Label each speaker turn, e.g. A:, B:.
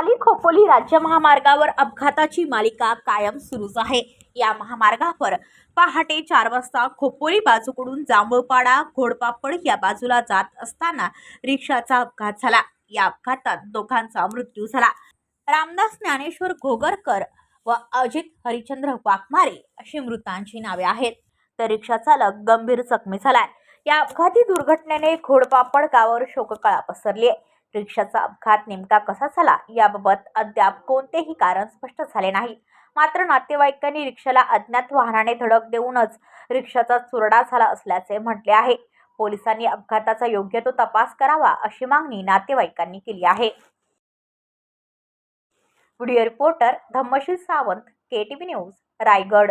A: पाली खोपोली राज्य महामार्गावर अपघाताची मालिका कायम सुरूच आहे. या महामार्गावर पहाटे चार वाजता खोपोली बाजूकडून जांभूळपाडा घोडपापड या बाजूला जात असताना रिक्षाचा अपघात झाला. या अपघातात दोघांचा मृत्यू झाला. रामदास ज्ञानेश्वर घोगरकर व अजित हरिचंद्र वाघमारे अशी मृतांची नावे आहेत. तर रिक्षा चालक गंभीर जखमी झालाय. या अपघाती दुर्घटनेने घोडपापड गावावर शोककळा पसरली आहे रिक्षाचा अपघात नेमका कसा झाला याबाबत अद्याप कोणतेही कारण स्पष्ट झाले नाही. मात्र नातेवाईकांनी रिक्षाला अज्ञात वाहनाने धडक देऊनच रिक्षाचा चुरडा झाला असल्याचे म्हटले आहे. पोलिसांनी अपघाताचा योग्य तो तपास करावा अशी मागणी नातेवाईकांनी केली आहे. Video reporter Dhammasheel Sawant K T V news Raigad.